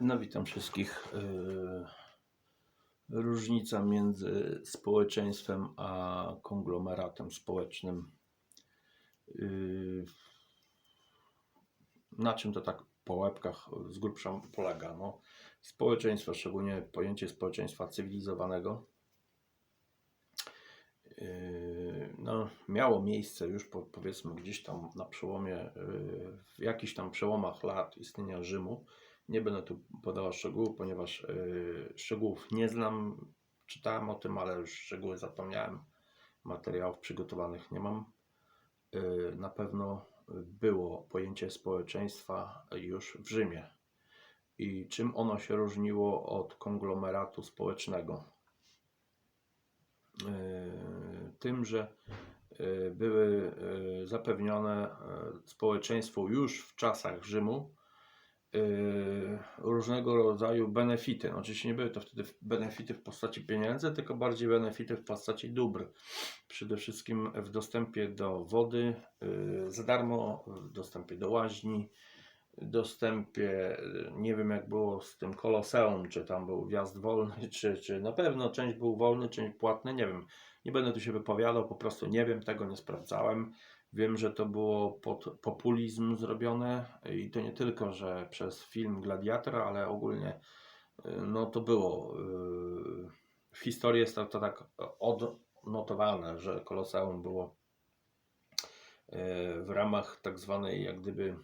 No witam wszystkich. Yy, Różnica między społeczeństwem a konglomeratem społecznym. Yy, Na czym to tak po łebkach z grubsza polega? No, społeczeństwo, szczególnie pojęcie społeczeństwa cywilizowanego, yy, no, miało miejsce już po, powiedzmy gdzieś tam na przełomie, w jakichś tam przełomach lat istnienia Rzymu. Nie będę tu podawał szczegółów, ponieważ yy, szczegółów nie znam. Czytałem o tym, ale już szczegóły zapomniałem. Materiałów przygotowanych nie mam. Yy, Na pewno było pojęcie społeczeństwa już w Rzymie. I czym ono się różniło od konglomeratu społecznego? Yy, Tym, że yy, były yy, zapewnione społeczeństwu już w czasach Rzymu yy, różnego rodzaju benefity. No, Oczywiście nie były to wtedy benefity w postaci pieniędzy, tylko bardziej benefity w postaci dóbr. Przede wszystkim w dostępie do wody yy, za darmo, w dostępie do łaźni, dostępie, yy, nie wiem jak było z tym koloseum, czy tam był wjazd wolny, czy, czy na pewno część był wolny, część płatny, nie wiem. Nie będę tu się wypowiadał, po prostu nie wiem, tego nie sprawdzałem. Wiem, że to było pod populizm zrobione i to nie tylko, że przez film Gladiator, ale ogólnie y, no to było. y, W historii jest to, tak odnotowane, że Koloseum było y, w ramach tak zwanej jak gdyby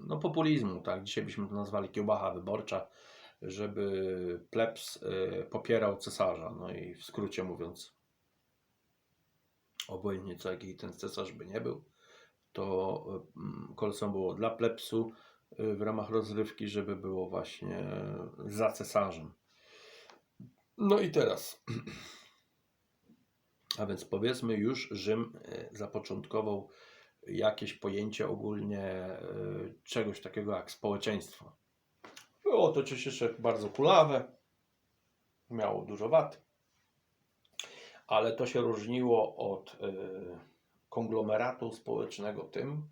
no populizmu, tak? Dzisiaj byśmy to nazwali kiełbacha wyborcza, żeby plebs y, popierał cesarza. No i w skrócie mówiąc, obojętnie co jaki ten cesarz by nie był, to mm, Koloseum było dla plebsu y, w ramach rozrywki, żeby było właśnie za cesarzem. No i teraz, a więc powiedzmy już Rzym y, zapoczątkował jakieś pojęcie ogólnie y, czegoś takiego jak społeczeństwo. Było to oczywiście bardzo kulawe, miało dużo wad, ale to się różniło od y, konglomeratu społecznego tym,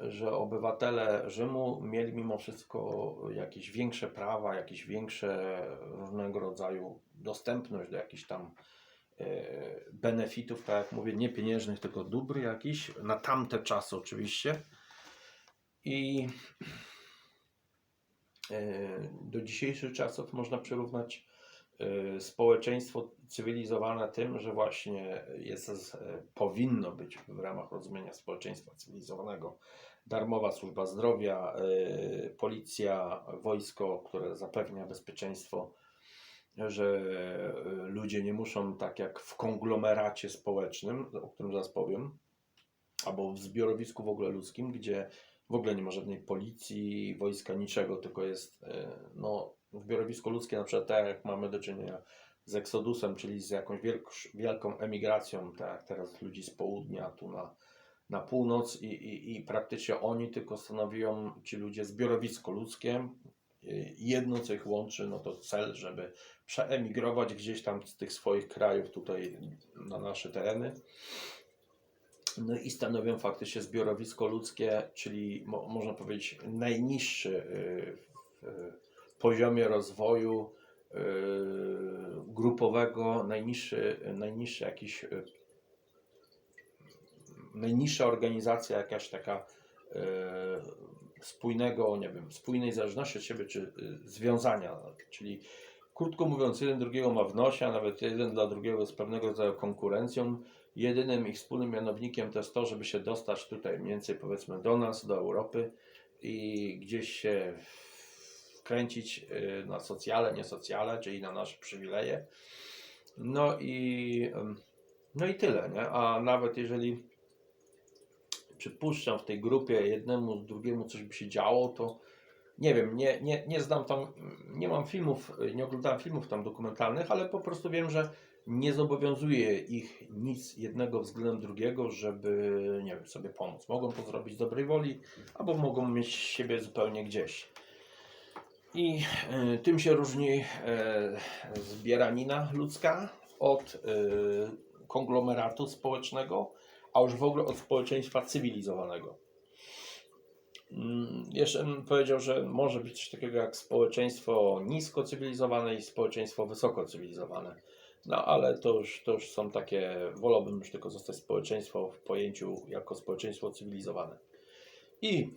że obywatele Rzymu mieli mimo wszystko jakieś większe prawa, jakieś większe różnego rodzaju dostępność do jakichś tam e, benefitów, tak jak mówię, nie pieniężnych, tylko dóbr jakichś, na tamte czasy oczywiście. I e, do dzisiejszych czasów można przyrównać społeczeństwo cywilizowane tym, że właśnie jest, e, powinno być w ramach rozumienia społeczeństwa cywilizowanego darmowa służba zdrowia, e, policja, wojsko, które zapewnia bezpieczeństwo, że e, ludzie nie muszą tak jak w konglomeracie społecznym, o którym zaraz powiem, albo w zbiorowisku w ogóle ludzkim, gdzie w ogóle nie ma żadnej policji, wojska, niczego, tylko jest e, no, zbiorowisko ludzkie, na przykład tak jak mamy do czynienia z Exodusem, czyli z jakąś wielk- wielką emigracją, tak teraz ludzi z południa tu na, na północ i, i, i praktycznie oni tylko stanowią ci ludzie zbiorowisko ludzkie. Y, Jedno, co ich łączy, no to cel, żeby przeemigrować gdzieś tam z tych swoich krajów tutaj na nasze tereny. No i stanowią faktycznie zbiorowisko ludzkie, czyli mo, można powiedzieć najniższy y, w y, poziomie rozwoju y, grupowego, najniższy, najniższy jakiś y, najniższa organizacja jakaś taka e, spójnego, nie wiem, spójnej zależności od siebie, czy związania, czyli krótko mówiąc, jeden drugiego ma w nosie, a nawet jeden dla drugiego jest pewnego rodzaju konkurencją. Jedynym ich wspólnym mianownikiem to jest to, żeby się dostać tutaj mniej więcej powiedzmy do nas, do Europy i gdzieś się wkręcić e, na socjale, nie socjale, czyli na nasze przywileje. No i, no i tyle, nie? A nawet jeżeli przypuszczam w tej grupie jednemu, drugiemu coś by się działo, to nie wiem, nie, nie, nie znam tam, nie mam filmów, nie oglądałem filmów tam dokumentalnych, ale po prostu wiem, że nie zobowiązuje ich nic jednego względem drugiego, żeby, nie wiem, sobie pomóc. Mogą to zrobić z dobrej woli, albo mogą mieć siebie zupełnie gdzieś. I e, tym się różni e, zbieranina ludzka od e, konglomeratu społecznego, a już w ogóle od społeczeństwa cywilizowanego. Mm, Jeszcze powiedział, że może być coś takiego jak społeczeństwo nisko cywilizowane i społeczeństwo wysoko cywilizowane. No ale to już, to już są takie, wolałbym już tylko zostać społeczeństwo w pojęciu jako społeczeństwo cywilizowane. I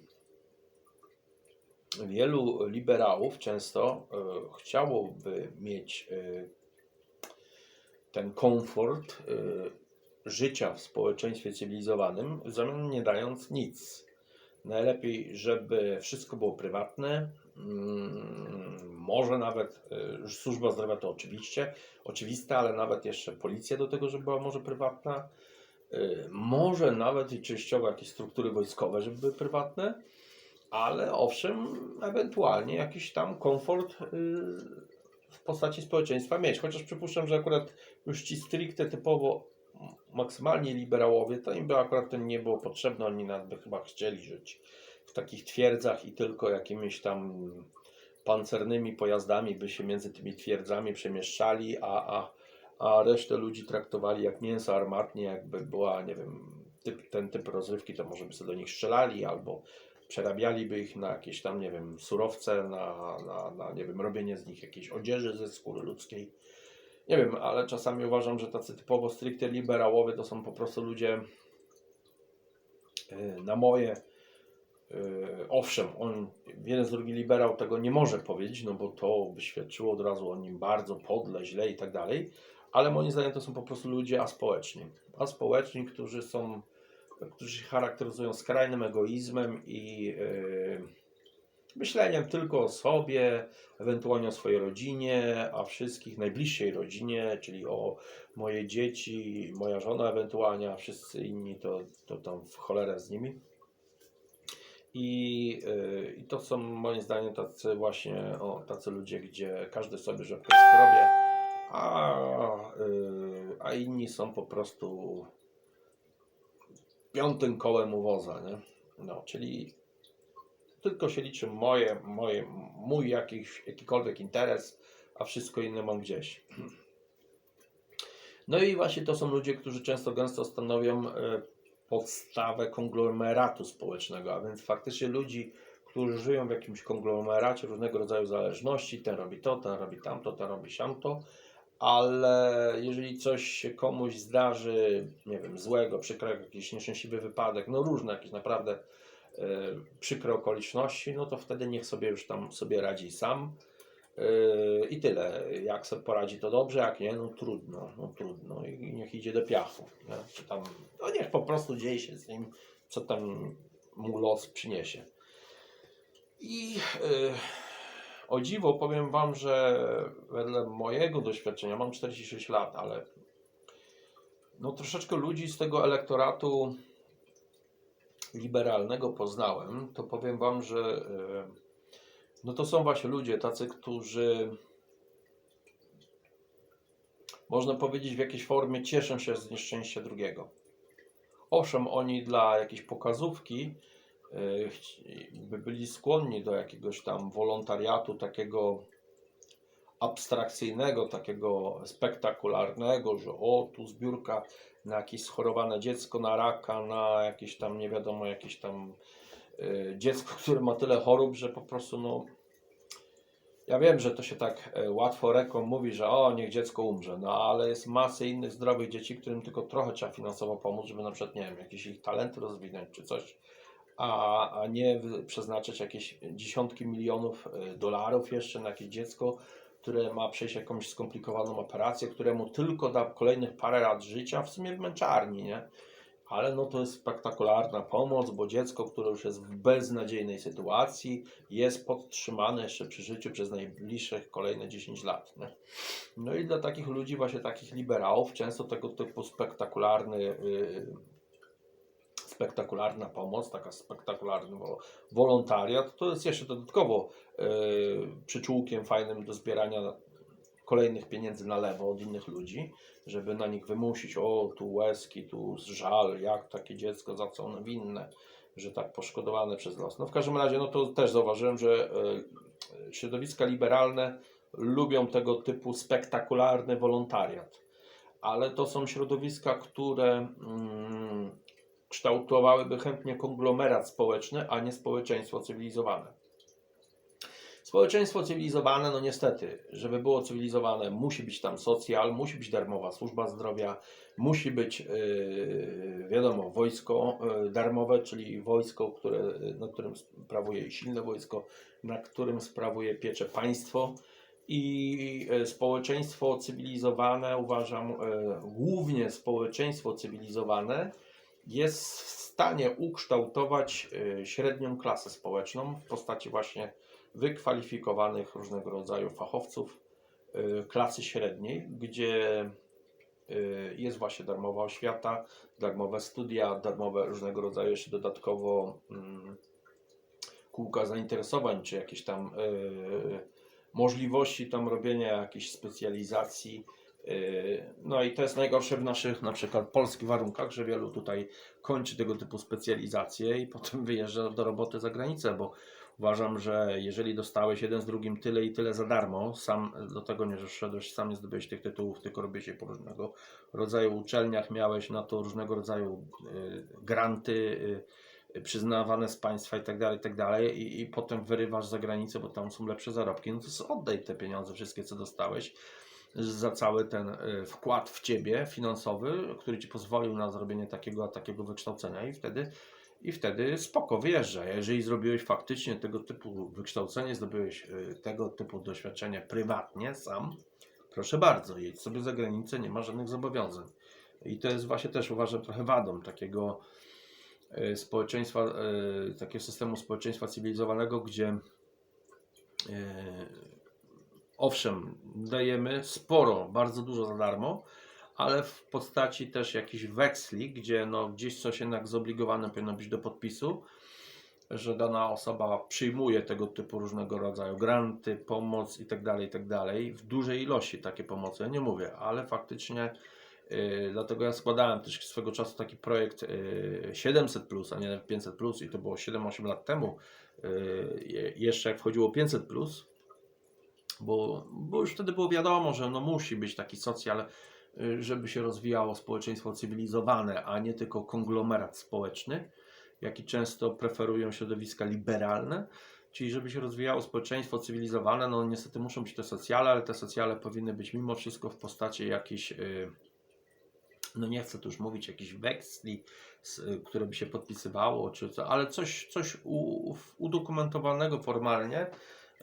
wielu liberałów często e, chciałoby mieć e, ten komfort e, życia w społeczeństwie cywilizowanym, w zamian nie dając nic. Najlepiej, żeby wszystko było prywatne. mm, Może nawet e, służba zdrowia to oczywiście, oczywiste, ale nawet jeszcze policja do tego, żeby była może prywatna. E, Może nawet i częściowo jakieś struktury wojskowe, żeby były prywatne, ale owszem, ewentualnie jakiś tam komfort y, w postaci społeczeństwa mieć. Chociaż przypuszczam, że akurat już ci stricte typowo maksymalnie liberałowie, to im by akurat to nie było potrzebne, oni nawet by chyba chcieli żyć w takich twierdzach i tylko jakimiś tam pancernymi pojazdami by się między tymi twierdzami przemieszczali, a, a, a resztę ludzi traktowali jak mięso armatnie, jakby była, nie wiem, typ, ten typ rozrywki, to może by sobie do nich strzelali albo przerabialiby ich na jakieś tam, nie wiem, surowce, na, na, na nie wiem, robienie z nich jakiejś odzieży ze skóry ludzkiej. Nie wiem, ale czasami uważam, że tacy typowo stricte liberałowie to są po prostu ludzie yy, na moje. Yy, owszem, on, jeden z drugi liberał tego nie może powiedzieć, no bo to by świadczyło od razu o nim bardzo podle, źle i tak dalej, ale moim zdaniem to są po prostu ludzie aspołeczni. Aspołeczni, którzy są którzy się charakteryzują skrajnym egoizmem i yy, myśleniem tylko o sobie, ewentualnie o swojej rodzinie, a wszystkich najbliższej rodzinie, czyli o moje dzieci, moja żona ewentualnie, a wszyscy inni to, to tam w cholerę z nimi. I, yy, I to są moim zdaniem tacy właśnie, o, tacy ludzie, gdzie każdy sobie rzepkę skrobie, a, a inni są po prostu piątym kołem u woza, nie? No, czyli tylko się liczy moje, moje, mój jakiś, jakikolwiek interes, a wszystko inne mam gdzieś. No i właśnie to są ludzie, którzy często gęsto stanowią e, podstawę konglomeratu społecznego, a więc faktycznie ludzi, którzy żyją w jakimś konglomeracie różnego rodzaju zależności, ten robi to, ten robi tamto, ten robi siamto, ale jeżeli coś się komuś zdarzy, nie wiem, złego, przykrego, jakiś nieszczęśliwy wypadek, no różne jakieś naprawdę przykre okoliczności, no to wtedy niech sobie już tam sobie radzi sam. E, I tyle. Jak sobie poradzi, to dobrze, jak nie, no trudno, no trudno. I niech idzie do piachu. Nie? Czy tam, no niech po prostu dzieje się z nim, co tam mu los przyniesie. I e, o dziwo powiem Wam, że wedle mojego doświadczenia, mam 46 lat, ale no troszeczkę ludzi z tego elektoratu liberalnego poznałem, to powiem Wam, że e, no to są właśnie ludzie tacy, którzy można powiedzieć w jakiejś formie cieszą się z nieszczęścia drugiego. Owszem, oni dla jakiejś pokazówki e, by byli skłonni do jakiegoś tam wolontariatu takiego abstrakcyjnego, takiego spektakularnego, że o, tu zbiórka na jakieś schorowane dziecko, na raka, na jakieś tam, nie wiadomo, jakieś tam e, dziecko, które ma tyle chorób, że po prostu no ja wiem, że to się tak e, łatwo ręką mówi, że o, niech dziecko umrze, no ale jest masę innych zdrowych dzieci, którym tylko trochę trzeba finansowo pomóc, żeby na przykład, nie wiem, jakieś ich talenty rozwinąć czy coś, a, a nie przeznaczać jakieś dziesiątki milionów e, dolarów jeszcze na jakieś dziecko, które ma przejść jakąś skomplikowaną operację, któremu tylko da kolejnych parę lat życia, w sumie w męczarni, nie? Ale no to jest spektakularna pomoc, bo dziecko, które już jest w beznadziejnej sytuacji, jest podtrzymane jeszcze przy życiu przez najbliższych kolejne 10 lat. Nie? No i dla takich ludzi, właśnie takich liberałów, często tego typu spektakularny, yy, spektakularna pomoc, taka spektakularny wo- wolontariat, to jest jeszcze dodatkowo yy, przyczółkiem fajnym do zbierania kolejnych pieniędzy na lewo od innych ludzi, żeby na nich wymusić, o tu łezki, tu żal, jak takie dziecko, za co ono winne, że tak poszkodowane przez los. No w każdym razie, no to też zauważyłem, że e, środowiska liberalne lubią tego typu spektakularny wolontariat, ale to są środowiska, które mm, kształtowałyby chętnie konglomerat społeczny, a nie społeczeństwo cywilizowane. Społeczeństwo cywilizowane, no niestety, żeby było cywilizowane, musi być tam socjal, musi być darmowa służba zdrowia, musi być, yy, wiadomo, wojsko yy, darmowe, czyli wojsko, które, na którym sprawuje silne wojsko, na którym sprawuje pieczę państwo. I e, społeczeństwo cywilizowane, uważam, e, głównie społeczeństwo cywilizowane jest w stanie ukształtować e, średnią klasę społeczną w postaci właśnie wykwalifikowanych różnego rodzaju fachowców klasy średniej, gdzie jest właśnie darmowa oświata, darmowe studia, darmowe różnego rodzaju jeszcze dodatkowo mm, kółka zainteresowań, czy jakieś tam możliwości tam robienia jakichś specjalizacji. Yy, No i to jest najgorsze w naszych na przykład polskich warunkach, że wielu tutaj kończy tego typu specjalizacje i potem wyjeżdża do roboty za granicę, bo uważam, że jeżeli dostałeś jeden z drugim tyle i tyle za darmo, sam do tego nie szedłeś, sam nie zdobyłeś tych tytułów, tylko robiłeś je po różnego rodzaju uczelniach, miałeś na to różnego rodzaju yy, granty, yy, przyznawane z państwa i tak dalej, i tak dalej, i, i potem wyrywasz za granicę, bo tam są lepsze zarobki, no to oddaj te pieniądze wszystkie, co dostałeś za cały ten y, wkład w ciebie finansowy, który ci pozwolił na zrobienie takiego, a takiego wykształcenia i wtedy i wtedy spoko, wyjeżdżaj. Jeżeli zrobiłeś faktycznie tego typu wykształcenie, zdobyłeś y, tego typu doświadczenie prywatnie, sam, proszę bardzo, jedź sobie za granicę, nie ma żadnych zobowiązań. I to jest właśnie też uważam trochę wadą takiego E, społeczeństwa, takiego systemu społeczeństwa cywilizowanego, gdzie owszem, dajemy sporo, bardzo dużo za darmo, ale w postaci też jakichś weksli, gdzie no, gdzieś coś jednak zobligowane powinno być do podpisu, że dana osoba przyjmuje tego typu różnego rodzaju granty, pomoc itd., itd. w dużej ilości takie pomocy, ja nie mówię, ale faktycznie Yy, dlatego ja składałem też swego czasu taki projekt yy, 700, a nie 500, i to było 7-8 lat temu. Yy, jeszcze jak wchodziło 500, bo, bo już wtedy było wiadomo, że no musi być taki socjal, yy, żeby się rozwijało społeczeństwo cywilizowane, a nie tylko konglomerat społeczny, jaki często preferują środowiska liberalne. Czyli żeby się rozwijało społeczeństwo cywilizowane, no niestety muszą być te socjale, ale te socjale powinny być mimo wszystko w postaci jakichś yy, no nie chcę tu już mówić jakichś weksli, które by się podpisywało, czy co, ale coś, coś udokumentowanego formalnie,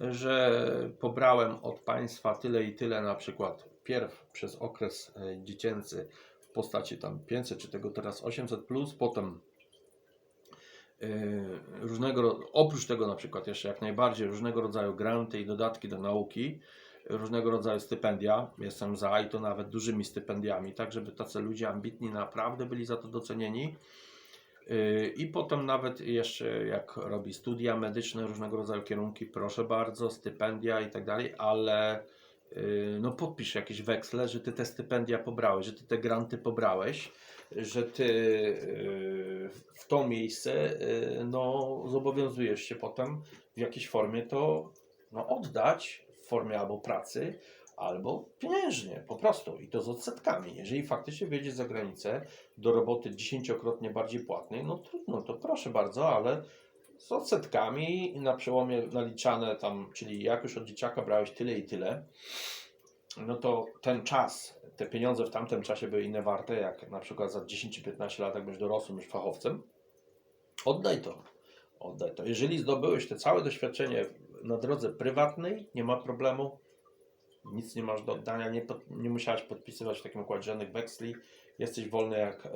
że pobrałem od państwa tyle i tyle, na przykład pierw przez okres e, dziecięcy w postaci tam 500 czy tego teraz 800, plus, potem yy, różnego, oprócz tego na przykład jeszcze jak najbardziej różnego rodzaju granty i dodatki do nauki, różnego rodzaju stypendia. Jestem za i to nawet dużymi stypendiami, tak żeby tacy ludzie ambitni naprawdę byli za to docenieni. Yy, I potem nawet jeszcze jak robi studia medyczne, różnego rodzaju kierunki, proszę bardzo, stypendia i tak dalej, ale yy, no podpisz jakieś weksle, że ty te stypendia pobrałeś, że ty te granty pobrałeś, że ty yy, w to miejsce no zobowiązujesz się potem w jakiejś formie to no, oddać w formie albo pracy, albo pieniężnie, po prostu. I to z odsetkami. Jeżeli faktycznie wyjedziesz za granicę do roboty dziesięciokrotnie bardziej płatnej, no trudno, to proszę bardzo, ale z odsetkami na przełomie naliczane tam, czyli jak już od dzieciaka brałeś tyle i tyle, no to ten czas, te pieniądze w tamtym czasie były inne warte, jak na przykład za 10 czy 15 lat, jak będziesz dorosłym już fachowcem, oddaj to. Oddaj to. Jeżeli zdobyłeś te całe doświadczenie na drodze prywatnej nie ma problemu. Nic nie masz do oddania, nie, pod, nie musiałeś podpisywać w takim układzie żadnych weksli. Jesteś wolny jak. E,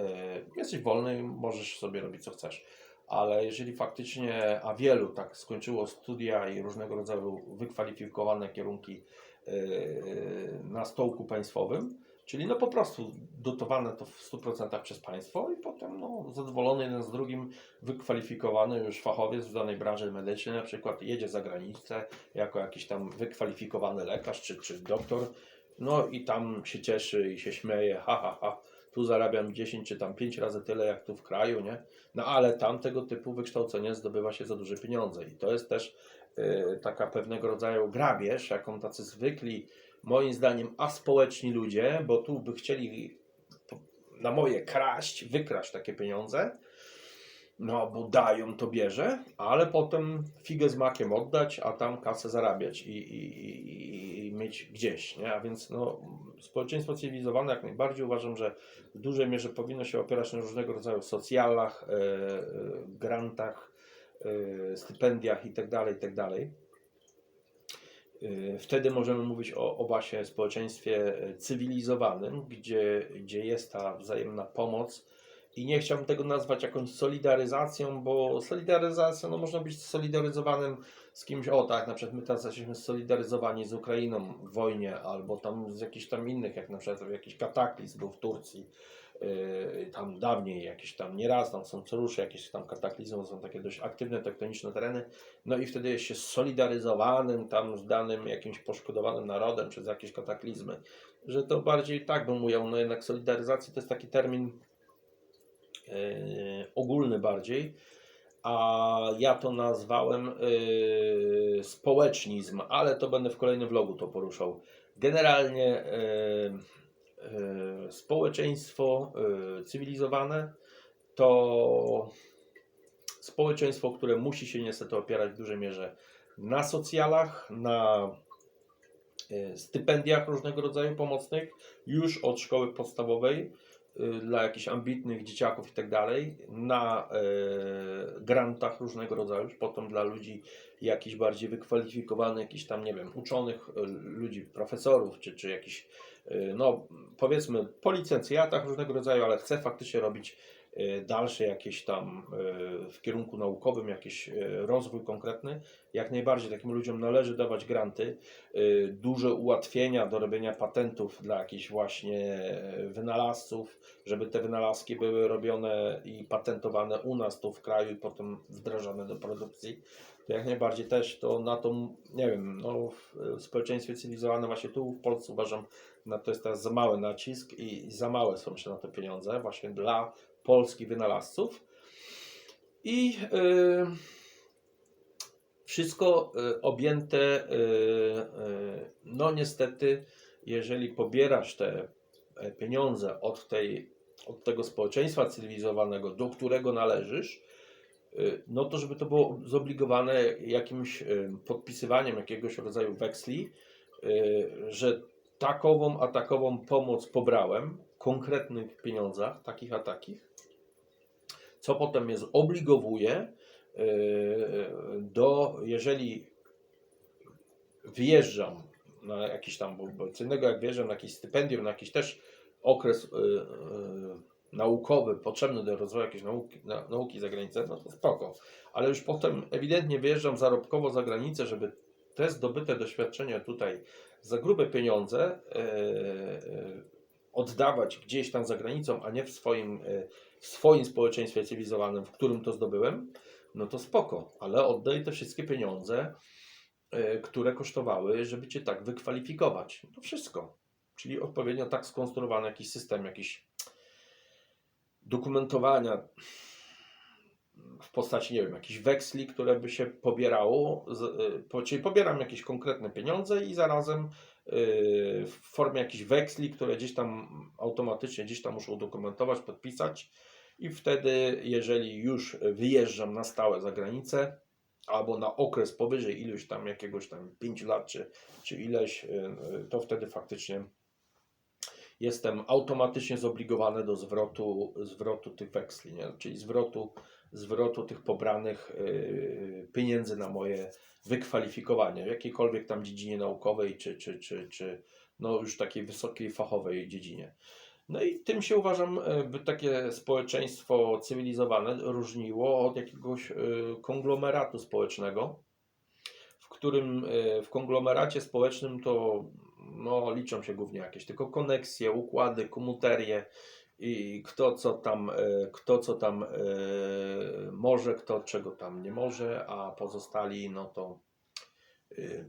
jesteś wolny, możesz sobie robić co chcesz. Ale jeżeli faktycznie, a wielu tak skończyło studia i różnego rodzaju wykwalifikowane kierunki e, na stołku państwowym, Czyli no po prostu dotowane to w 100% przez państwo i potem no, zadowolony jeden z drugim, wykwalifikowany już fachowiec w danej branży medycznej, na przykład jedzie za granicę jako jakiś tam wykwalifikowany lekarz czy, czy doktor, no i tam się cieszy i się śmieje, ha, ha, ha, tu zarabiam 10 czy tam 5 razy tyle jak tu w kraju, nie? No ale tam tego typu wykształcenie zdobywa się za duże pieniądze i to jest też taka pewnego rodzaju grabież, jaką tacy zwykli moim zdaniem aspołeczni ludzie, bo tu by chcieli na moje kraść, wykraść takie pieniądze, No, bo dają, to bierze, ale potem figę z makiem oddać, a tam kasę zarabiać i, i, i, mieć gdzieś, nie? A więc no, społeczeństwo cywilizowane jak najbardziej uważam, że w dużej mierze powinno się opierać na różnego rodzaju socjalach, e, e, grantach, stypendiach itd., itd. Y, Wtedy możemy mówić o, o właśnie społeczeństwie cywilizowanym, gdzie, gdzie jest ta wzajemna pomoc. I nie chciałbym tego nazwać jakąś solidaryzacją, bo solidaryzacja, no można być solidaryzowanym z kimś, o tak, na przykład my teraz jesteśmy solidaryzowani z Ukrainą w wojnie, albo tam z jakichś tam innych, jak na przykład jakiś kataklizm był w Turcji, tam dawniej jakieś tam, nieraz tam są co jakieś tam kataklizmy, są takie dość aktywne tektoniczne tereny, no i wtedy jest się solidaryzowanym tam z danym jakimś poszkodowanym narodem przez jakieś kataklizmy, że to bardziej tak bym ujął, no jednak solidaryzacja to jest taki termin yy, ogólny bardziej, a ja to nazwałem yy, społecznizm, ale to będę w kolejnym vlogu to poruszał. Generalnie yy, społeczeństwo yy, cywilizowane to społeczeństwo, które musi się niestety opierać w dużej mierze na socjalach, na yy, stypendiach różnego rodzaju pomocnych, już od szkoły podstawowej dla jakichś ambitnych dzieciaków i tak dalej, na grantach różnego rodzaju, potem dla ludzi jakichś bardziej wykwalifikowanych, jakichś tam, nie wiem, uczonych, ludzi, profesorów, czy, czy jakichś, no powiedzmy, po licencjatach różnego rodzaju, ale chce faktycznie robić y, dalsze jakieś tam y, w kierunku naukowym, jakiś y, rozwój konkretny, jak najbardziej takim ludziom należy dawać granty, y, duże ułatwienia do robienia patentów dla jakichś właśnie y, wynalazców, żeby te wynalazki były robione i patentowane u nas tu w kraju i potem wdrażane do produkcji. To jak najbardziej też to na to, nie wiem, no, w społeczeństwie cywilizowanym właśnie tu w Polsce uważam, na to jest teraz za mały nacisk i za małe są jeszcze na te pieniądze właśnie dla polskich wynalazców. I yy, wszystko y, objęte, y, y, no niestety, jeżeli pobierasz te e, pieniądze od, tej, od tego społeczeństwa cywilizowanego, do którego należysz, y, no to żeby to było zobligowane jakimś y, podpisywaniem jakiegoś rodzaju weksli, y, że takową a takową pomoc pobrałem konkretnych pieniądzach, takich a takich, co potem mnie zobligowuje do, jeżeli wyjeżdżam na jakiś tam, bo- innego jak wyjeżdżam na jakiś stypendium, na jakiś też okres naukowy potrzebny do rozwoju jakiejś nauki, na, nauki za granicę, no to spoko. Ale już potem ewidentnie wyjeżdżam zarobkowo za granicę, żeby te zdobyte doświadczenia tutaj za grube pieniądze yy, yy, oddawać gdzieś tam za granicą, a nie w swoim, yy, w swoim społeczeństwie cywilizowanym, w którym to zdobyłem, no to spoko, ale oddaj te wszystkie pieniądze, które kosztowały, żeby cię tak wykwalifikować. To wszystko. Czyli odpowiednio tak skonstruowany jakiś system, jakiś dokumentowania w postaci, nie wiem, jakichś weksli, które by się pobierało, y, czyli pobieram jakieś konkretne pieniądze i zarazem y, w formie jakichś weksli, które gdzieś tam automatycznie gdzieś tam muszą dokumentować, podpisać i wtedy, jeżeli już wyjeżdżam na stałe za granicę, albo na okres powyżej iluś tam jakiegoś tam 5 lat, czy, czy ileś, y, to wtedy faktycznie jestem automatycznie zobligowany do zwrotu, zwrotu tych weksli, nie? czyli zwrotu, zwrotu tych pobranych y, pieniędzy na moje wykwalifikowanie w jakiejkolwiek tam dziedzinie naukowej, czy, czy, czy, czy no już takiej wysokiej fachowej dziedzinie. No i tym się uważam, by takie społeczeństwo cywilizowane różniło od jakiegoś e, konglomeratu społecznego, w którym e, w konglomeracie społecznym to no, liczą się głównie jakieś tylko koneksje, układy, komuterie i kto co tam, e, kto co tam e, może, kto czego tam nie może, a pozostali no to e,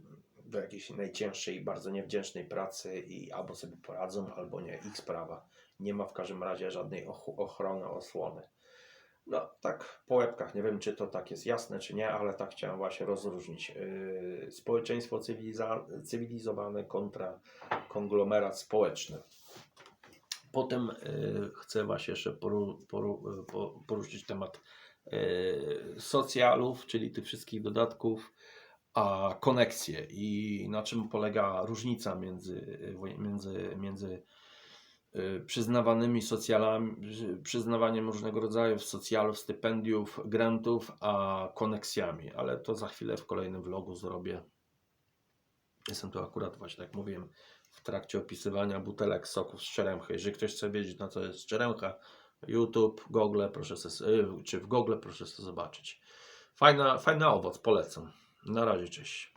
do jakiejś najcięższej, bardzo niewdzięcznej pracy i albo sobie poradzą, albo nie, ich sprawa. Nie ma w każdym razie żadnej och- ochrony, osłony. No, tak po łebkach, nie wiem czy to tak jest jasne, czy nie, ale tak chciałem właśnie rozróżnić yy, społeczeństwo cywiliza- cywilizowane kontra konglomerat społeczny. Potem yy, chcę właśnie jeszcze poru- poru- po- poruszyć temat e, socjalów, czyli tych wszystkich dodatków, a koneksje i na czym polega różnica między, między, między y, przyznawanymi socjalami, y, przyznawaniem różnego rodzaju socjalów, stypendiów, grantów, a koneksjami, ale to za chwilę w kolejnym vlogu zrobię. Jestem tu akurat właśnie, jak mówiłem, w trakcie opisywania butelek soków z czeremchy. Jeżeli ktoś chce wiedzieć, na co jest czeremcha, YouTube, Google, proszę se, y, czy w Google proszę sobie zobaczyć. Fajna, fajny owoc, polecam. Na razie, cześć.